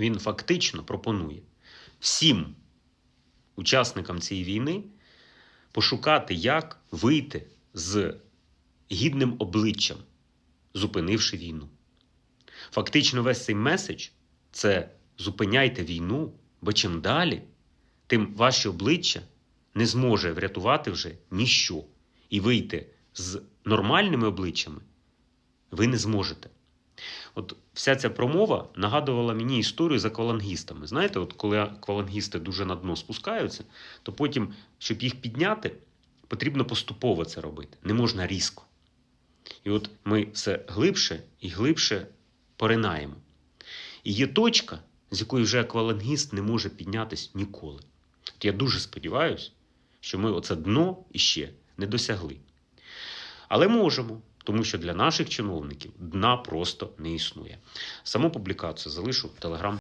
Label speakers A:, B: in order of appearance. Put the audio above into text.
A: він фактично пропонує всім учасникам цієї війни пошукати, як вийти з гідним обличчям, зупинивши війну. Фактично, весь цей меседж це зупиняйте війну, бо чим далі, тим ваші обличчя не зможе врятувати вже ніщо. І вийти з нормальними обличчями ви не зможете. От вся ця промова нагадувала мені історію з аквалангістами. Знаєте, от коли аквалангісти дуже на дно спускаються, то потім, щоб їх підняти, потрібно поступово це робити. Не можна різко. І от ми все глибше і глибше поринаємо. І є точка, з якої вже аквалангіст не може піднятися ніколи. От я дуже сподіваюся, що ми оце дно іще не досягли. Але можемо, тому що для наших чиновників дна просто не існує. Саму публікацію залишу в телеграм.